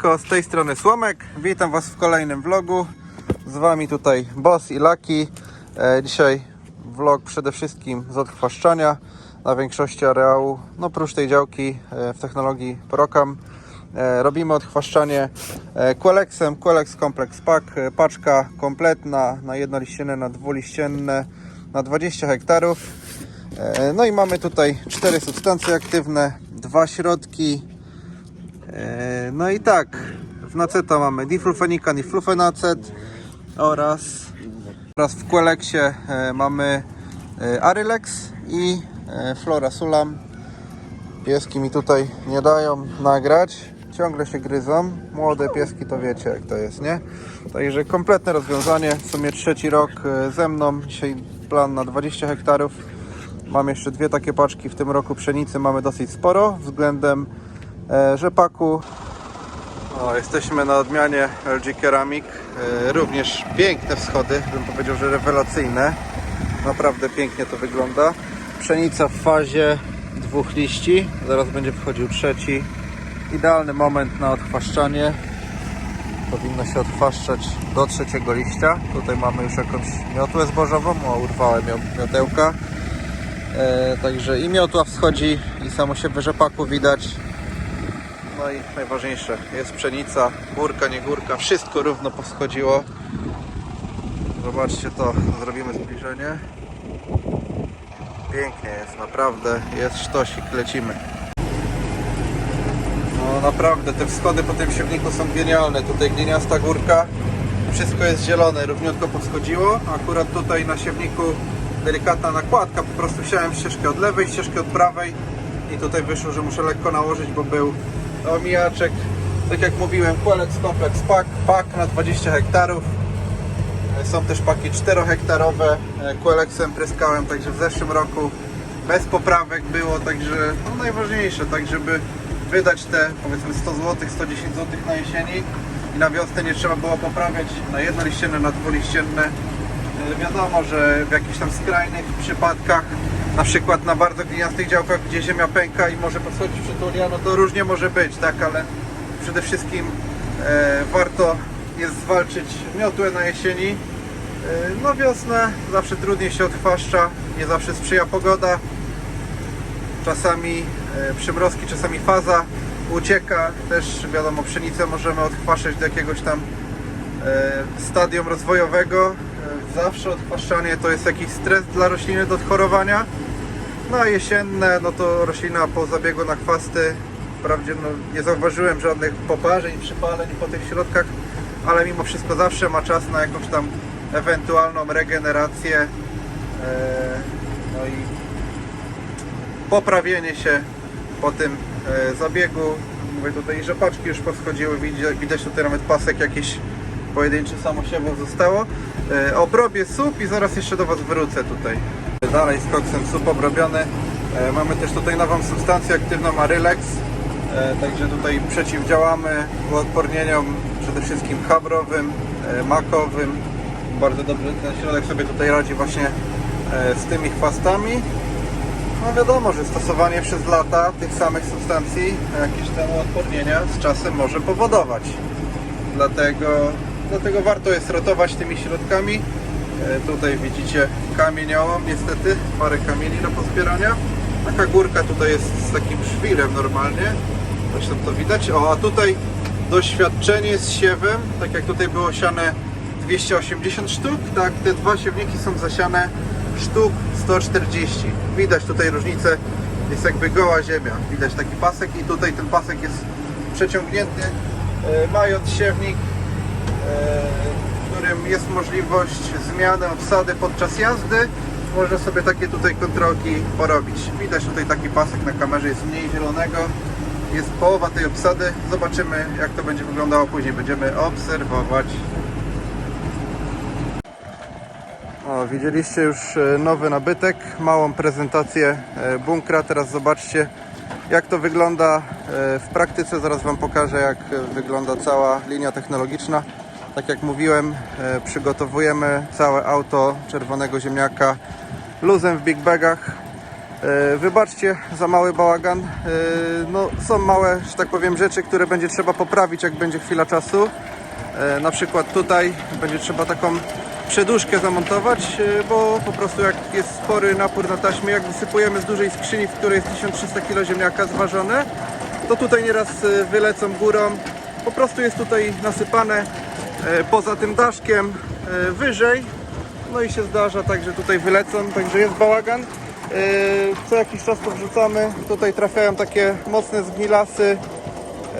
Z tej strony Słomek, witam Was w kolejnym vlogu. Z Wami tutaj Boss i Laki. E, dzisiaj vlog przede wszystkim z odchwaszczania na większości areału, no oprócz tej działki e, w technologii Procam. E, robimy odchwaszczanie e, Quellexem, Quellex Complex Pack, e, paczka kompletna na jednoliścienne, na dwuliścienne, na 20 hektarów. E, no i mamy tutaj cztery substancje aktywne, dwa środki, No i tak, w naceta mamy diflufenikan i flufenacet oraz, oraz w Quellexie e, mamy e, Arylex i e, Florasulam. Pieski mi tutaj nie dają nagrać, ciągle się gryzą. Młode pieski to wiecie jak to jest, nie? Także kompletne rozwiązanie, w sumie trzeci rok e, ze mną. Dzisiaj plan na 20 hektarów. Mam jeszcze dwie takie paczki w tym roku pszenicy, mamy dosyć sporo względem e, rzepaku. O, jesteśmy na odmianie LG Ceramic. E, również piękne wschody, bym powiedział, że rewelacyjne. Naprawdę pięknie to wygląda. Pszenica w fazie dwóch liści. Zaraz będzie wchodził trzeci. Idealny moment na odchwaszczanie. Powinno się odchwaszczać do trzeciego liścia. Tutaj mamy już jakąś miotłę zbożową. O, urwałem ją miotełka. E, także i miotła wschodzi i samo się w rzepaku widać. No i najważniejsze, jest pszenica, górka, nie górka, wszystko równo poschodziło. Zobaczcie to, zrobimy zbliżenie. Pięknie jest, naprawdę, jest sztosik, lecimy. No naprawdę, te wschody po tym siewniku są genialne. Tutaj gliniasta górka, wszystko jest zielone, równiutko poschodziło. Akurat tutaj na siewniku delikatna nakładka, po prostu wsiałem ścieżkę od lewej, ścieżkę od prawej i tutaj wyszło, że muszę lekko nałożyć, bo był omijaczek. Tak jak mówiłem, Quellex Complex Pack, pack na 20 hektarów. Są też paki 4-hektarowe. Quellexem pryskałem, także w zeszłym roku bez poprawek było, także no najważniejsze, tak żeby wydać te powiedzmy 100 zł, 110 zł na jesieni i na wiosnę nie trzeba było poprawiać na jednoliścienne, na dwuliścienne. E, Wiadomo, że w jakichś tam skrajnych przypadkach, na przykład na bardzo gliniastych działkach, gdzie ziemia pęka i może podchodzić przytulia, no to różnie może być, tak, ale przede wszystkim e, warto jest zwalczyć miotłę na jesieni. E, No wiosnę zawsze trudniej się odchwaszcza, nie zawsze sprzyja pogoda. Czasami e, przymrozki, czasami faza ucieka. Też wiadomo, pszenicę możemy odchwaszać do jakiegoś tam e, stadium rozwojowego. E, Zawsze odchwaszczanie to jest jakiś stres dla rośliny do odchorowania. No a jesienne, no to roślina po zabiegu na chwasty, wprawdzie no, nie zauważyłem żadnych poparzeń, przypaleń po tych środkach, ale mimo wszystko zawsze ma czas na jakąś tam ewentualną regenerację. E, no i poprawienie się po tym e, zabiegu. Mówię tutaj, że paczki już poschodziły, widać, tutaj nawet pasek jakiś pojedynczy samosiewów zostało. E, obrobię sup i zaraz jeszcze do Was wrócę tutaj. Dalej z koksem sup obrobiony. E, mamy też tutaj nową substancję aktywną Arylex. E, także tutaj przeciwdziałamy uodpornieniom przede wszystkim chabrowym, e, makowym. Bardzo dobrze ten środek sobie tutaj radzi właśnie z tymi chwastami. No wiadomo, że stosowanie przez lata tych samych substancji jakieś tam uodpornienia z czasem może powodować. Dlatego, dlatego warto jest rotować tymi środkami. E, tutaj widzicie kamieniołom, niestety, parę kamieni do pozbierania. Taka górka tutaj jest z takim szwirem normalnie. Zresztą to widać. O, a tutaj doświadczenie z siewem, tak jak tutaj było siane 280 sztuk, tak te dwa siewniki są zasiane sztuk 140. Widać tutaj różnicę, jest jakby goła ziemia. Widać taki pasek i tutaj ten pasek jest przeciągnięty, e, mając siewnik, e, którym jest możliwość zmiany obsady podczas jazdy. Można sobie takie tutaj kontrolki porobić. Widać tutaj taki pasek na kamerze, jest mniej zielonego. Jest połowa tej obsady. Zobaczymy jak to będzie wyglądało później. Będziemy obserwować. O, widzieliście już e, nowy nabytek, małą prezentację e, bunkra. Teraz zobaczcie jak to wygląda e, w praktyce. Zaraz Wam pokażę jak wygląda cała linia technologiczna. Tak jak mówiłem, e, przygotowujemy całe auto czerwonego ziemniaka luzem w big bagach. E, Wybaczcie za mały bałagan. E, No, są małe, że tak powiem, rzeczy, które będzie trzeba poprawić, jak będzie chwila czasu. Na przykład tutaj będzie trzeba taką przeduszkę zamontować, bo po prostu jak jest spory napór na taśmie, jak wysypujemy z dużej skrzyni, w której jest 1300 kg ziemniaka zważone, to tutaj nieraz wylecą górą. Po prostu jest tutaj nasypane poza tym daszkiem e, wyżej. No i się zdarza tak, że tutaj wylecą, także jest bałagan. E, Co jakiś czas to wrzucamy. Tutaj trafiają takie mocne zgnilasy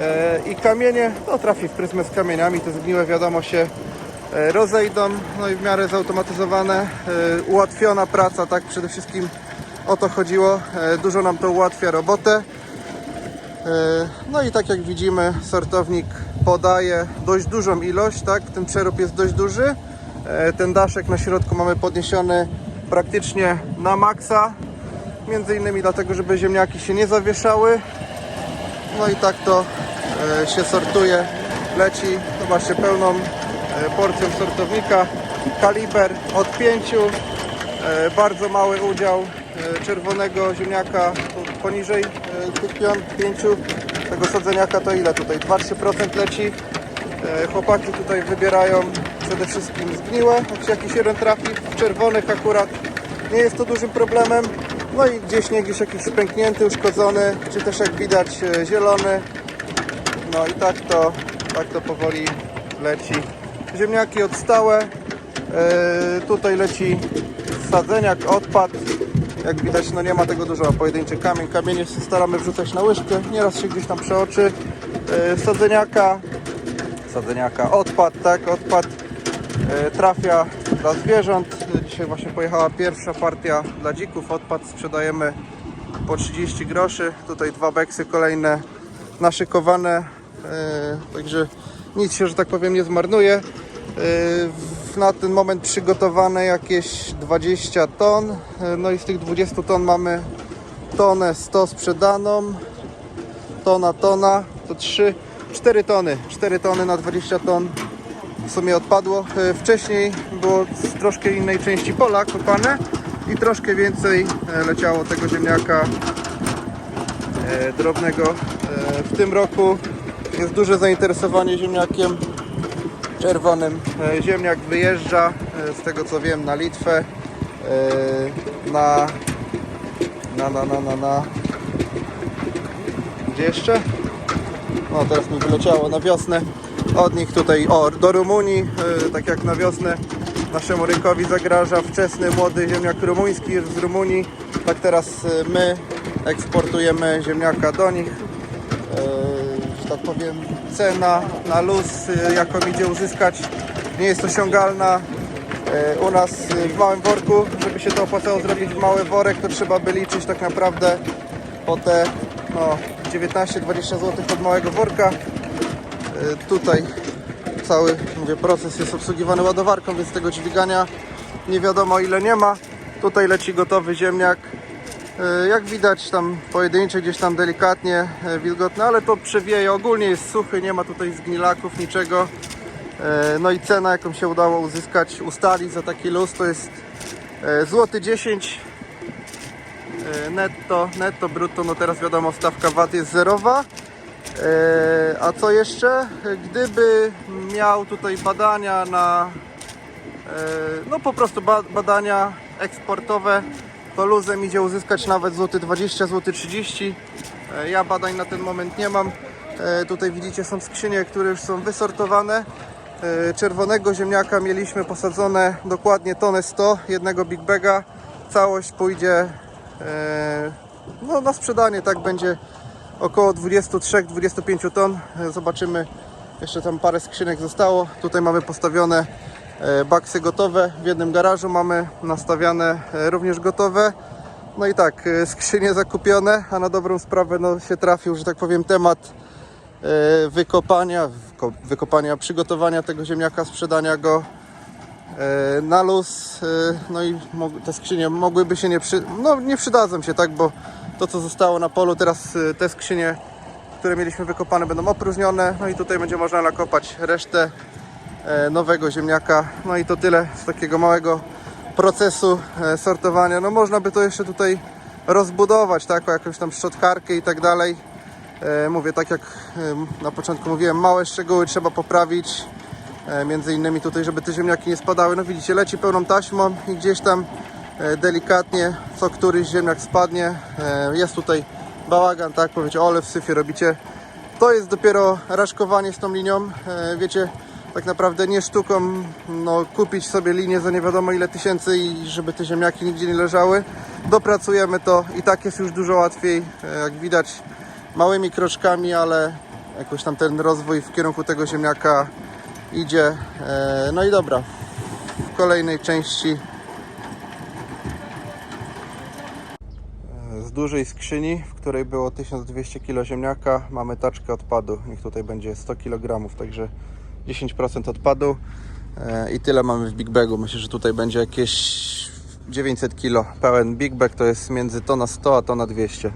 e, i kamienie. No trafi w pryzmę z kamieniami, te zgniłe wiadomo się e, rozejdą. No i w miarę zautomatyzowane, e, ułatwiona praca, tak przede wszystkim o to chodziło. E, Dużo nam to ułatwia robotę. E, No i tak jak widzimy, sortownik podaje dość dużą ilość, tak? Ten przerób jest dość duży. E, Ten daszek na środku mamy podniesiony praktycznie na maksa. Między innymi dlatego, żeby ziemniaki się nie zawieszały. No i tak to e, się sortuje, leci. Zobaczcie, pełną e, porcją sortownika. Kaliber od 5, e, bardzo mały udział czerwonego ziemniaka poniżej tych pion 5 tego sadzeniaka to ile tutaj? 2-3% leci. E, Chłopaki tutaj wybierają przede wszystkim zgniłe, jak się jakiś jeden trafi, w czerwonych akurat nie jest to dużym problemem. No i gdzieś nie gdzieś jakiś pęknięty, uszkodzony, czy też jak widać e, zielony. No i tak to, tak to powoli leci. Ziemniaki odstałe. E, tutaj leci sadzeniak, odpad. Jak widać, no nie ma tego dużo. Pojedynczy kamień. Kamienie staramy wrzucać na łyżkę. Nieraz się gdzieś tam przeoczy. E, sadzeniaka, sadzeniaka, odpad, tak, odpad e, trafia dla zwierząt. Dzisiaj właśnie pojechała pierwsza partia dla dzików. Odpad sprzedajemy po 30 groszy. Tutaj dwa beksy kolejne naszykowane. E, Także nic się, że tak powiem, nie zmarnuje. Na ten moment przygotowane jakieś 20 ton. No i z tych 20 ton mamy tonę 100 sprzedaną. Tona, tona, to 3, 4 tony. 4 tony na 20 ton w sumie odpadło. E, Wcześniej było z troszkę innej części pola kopane i troszkę więcej e, leciało tego ziemniaka e, drobnego. W tym roku jest duże zainteresowanie ziemniakiem czerwonym. E, Ziemniak wyjeżdża, e, z tego co wiem, na Litwę, e, na, na, na, na, na, na. Gdzie jeszcze? O, teraz mi wyleciało na wiosnę. Od nich tutaj, o, do Rumunii, tak jak na wiosnę naszemu rynkowi zagraża wczesny, młody ziemniak rumuński z Rumunii. Tak teraz my eksportujemy ziemniaka do nich. Tak powiem, cena na luz, e, jaką idzie uzyskać, nie jest osiągalna. E, U nas e, w małym worku, żeby się to opłacało zrobić w mały worek, to trzeba by liczyć tak naprawdę po te no, 19-20 zł od małego worka. Tutaj cały mówię, proces jest obsługiwany ładowarką, więc tego dźwigania nie wiadomo ile nie ma. Tutaj leci gotowy ziemniak. E, Jak widać tam pojedyncze gdzieś tam delikatnie e, wilgotne, ale to przewieje. Ogólnie jest suchy, nie ma tutaj zgnilaków, niczego. E, No i cena jaką się udało uzyskać, ustalić za taki luz to jest złoty 10 e, netto, netto, brutto, no teraz wiadomo stawka VAT jest zerowa. A co jeszcze? Gdyby miał tutaj badania na no po prostu ba- badania eksportowe, to luzem idzie uzyskać nawet złoty 20, złoty 30. E, Ja badań na ten moment nie mam. E, Tutaj widzicie są skrzynie, które już są wysortowane. E, Czerwonego ziemniaka mieliśmy posadzone dokładnie tonę 100, jednego big baga. Całość pójdzie no, na sprzedanie, tak będzie około 23-25 ton. Zobaczymy, jeszcze tam parę skrzynek zostało. Tutaj mamy postawione baksy gotowe. W jednym garażu mamy nastawiane e, również gotowe. No i tak, e, skrzynie zakupione, a na dobrą sprawę no, się trafił, że tak powiem, temat e, wykopania, wyko- wykopania, przygotowania tego ziemniaka, sprzedania go e, na luz. e, No i te skrzynie mogłyby się nie przy... no nie przydadzą się, tak, bo to co zostało na polu, teraz e, te skrzynie, które mieliśmy wykopane będą opróżnione, no i tutaj będzie można nakopać resztę e, nowego ziemniaka. No i to tyle z takiego małego procesu e, sortowania. No można by to jeszcze tutaj rozbudować, tak, o jakąś tam szczotkarkę i tak dalej. E, Mówię, tak jak na początku mówiłem, małe szczegóły trzeba poprawić. E, Między innymi tutaj, żeby te ziemniaki nie spadały. No widzicie, leci pełną taśmą i gdzieś tam e, delikatnie co któryś ziemniak spadnie. E, Jest tutaj bałagan, tak, powiecie, ole w syfie robicie. To jest dopiero raszkowanie z tą linią. E, Wiecie, tak naprawdę nie sztuką no, kupić sobie linię za nie wiadomo ile tysięcy i żeby te ziemniaki nigdzie nie leżały. Dopracujemy to i tak jest już dużo łatwiej. E, Jak widać małymi kroczkami, ale jakoś tam ten rozwój w kierunku tego ziemniaka idzie. E, No i dobra, w kolejnej części z dużej skrzyni, w której było 1200 kg ziemniaka, mamy taczkę odpadu. Niech tutaj będzie 100 kg, także 10% odpadu. E, I tyle mamy w Big Bagu. Myślę, że tutaj będzie jakieś 900 kg. Pełen Big Bag to jest między tona 100 a tona 200.